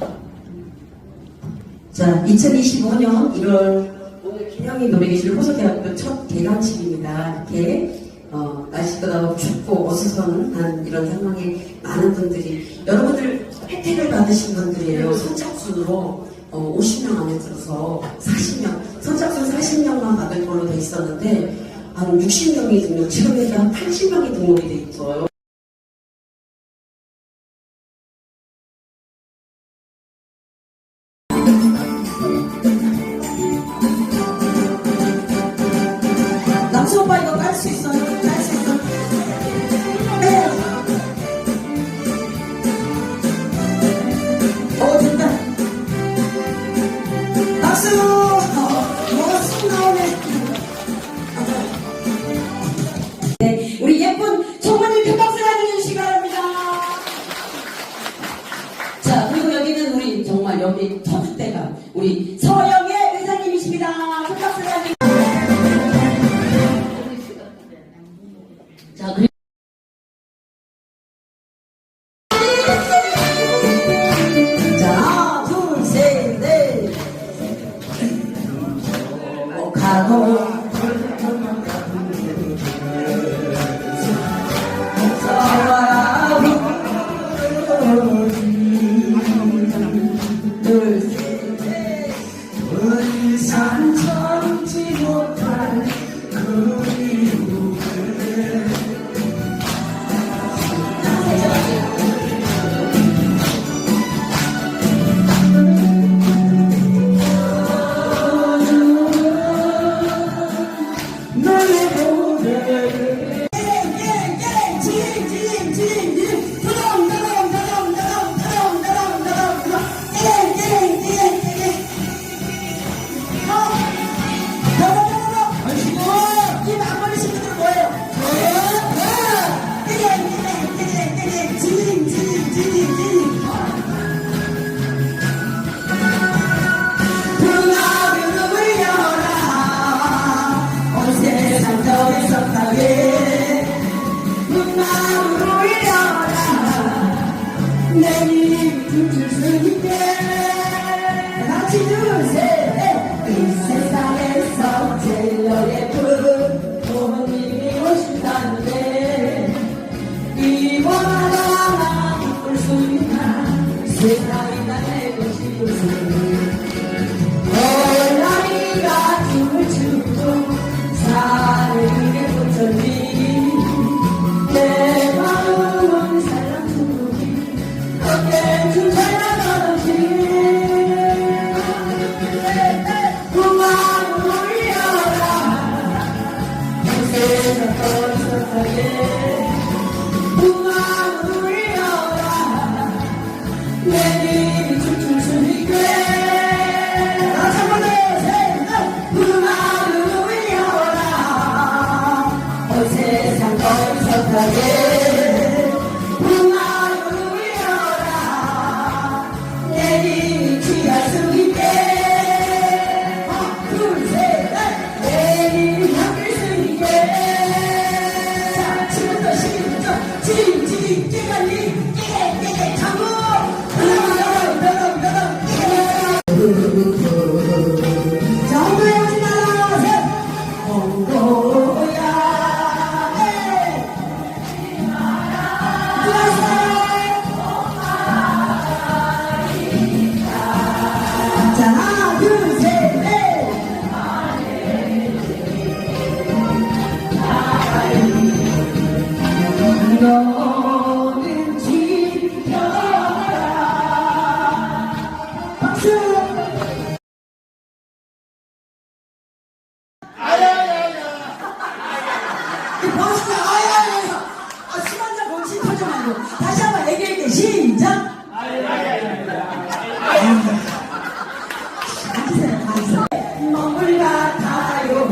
음. 자, 2025년 1월 오늘 김영희 노래기실 호서대학교 첫 개강식입니다. 이렇게 어, 날씨도 너무 춥고 어수선한 이런 상황에 많은 분들이 여러분들 혜택을 받으신 분들이에요. 선착순으로 어, 50명 안에 들어서 40명 선착순 40명만 받을 걸로 돼 있었는데 한 60명이 등록, 지금 현재 한 80명이 등록이 돼 있어요. 아니고 다시 한번 얘기할게 시작. 앉으세요. 먹물 같아요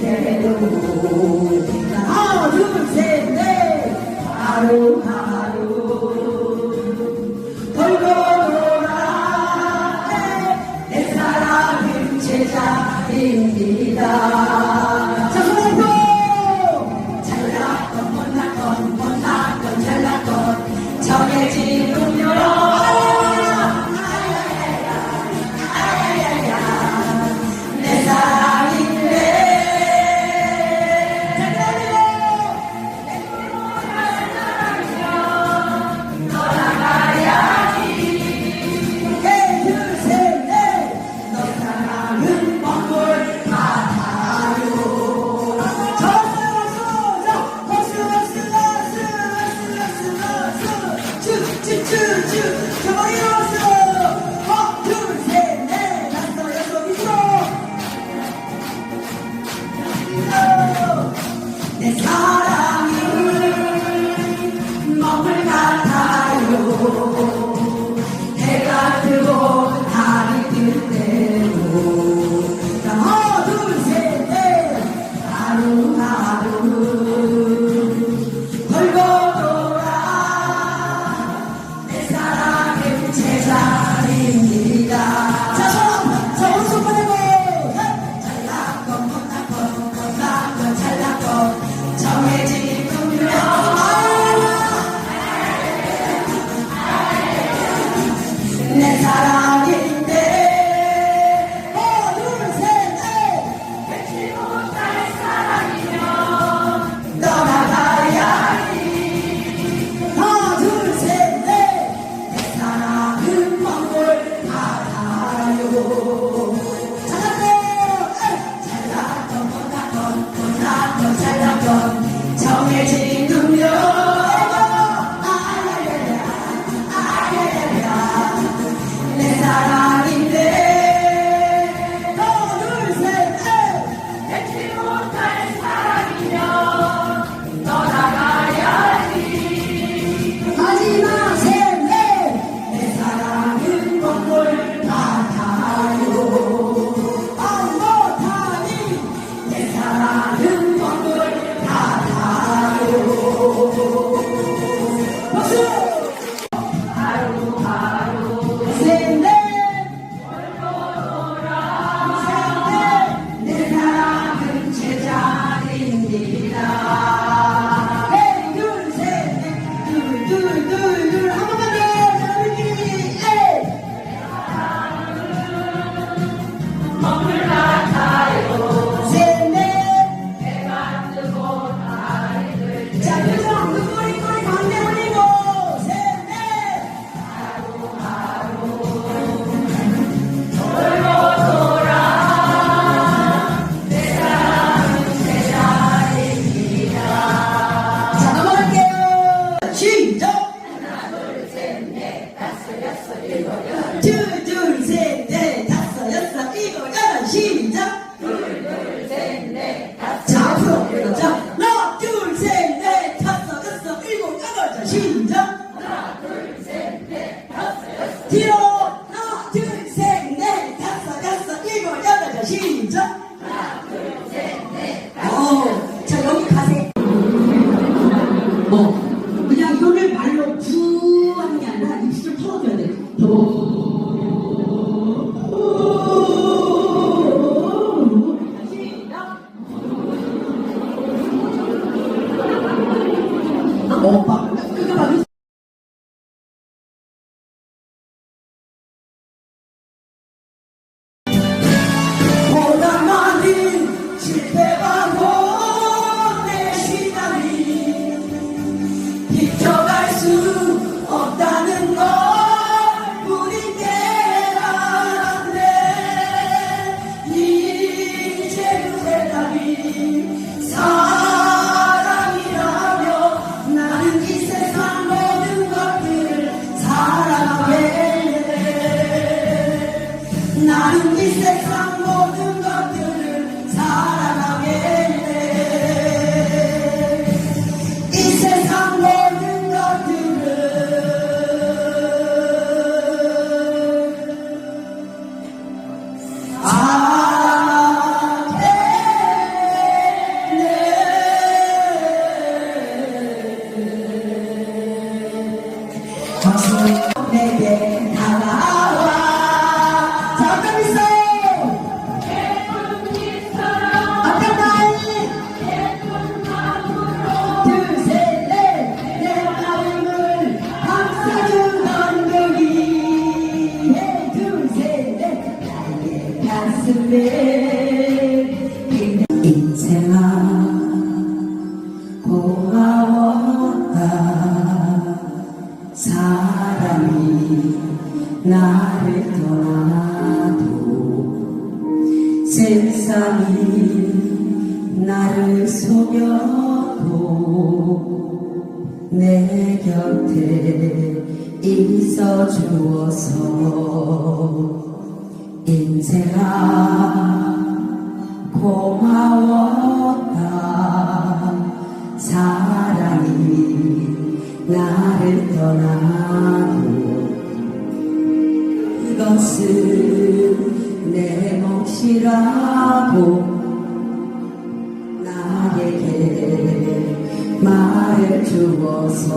때도. 하나 Zero 나를 떠나도 세상이 나를 속여도 내 곁에 있어 주어서 인생아 고마웠다. 사랑이 나를 떠나도 이것은 내 몫이라고 나에게 말해주어서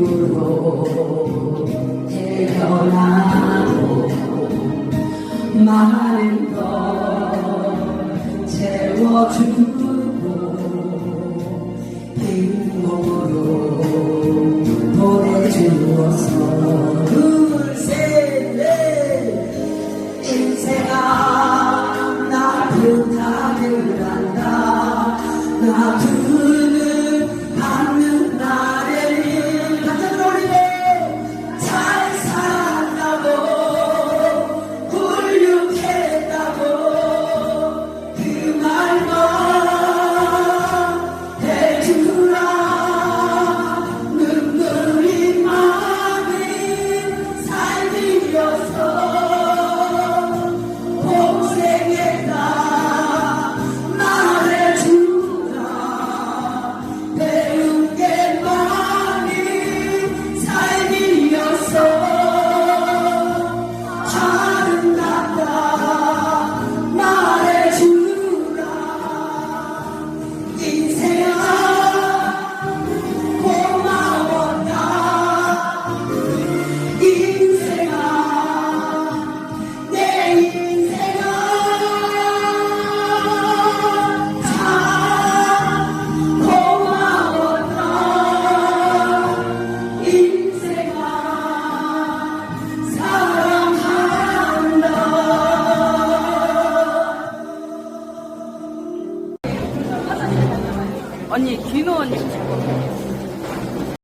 이유로 태어나고 많은 것 채워주고 행복으로 주어서 둘셋넷. 인생아 나 부탁을 한다.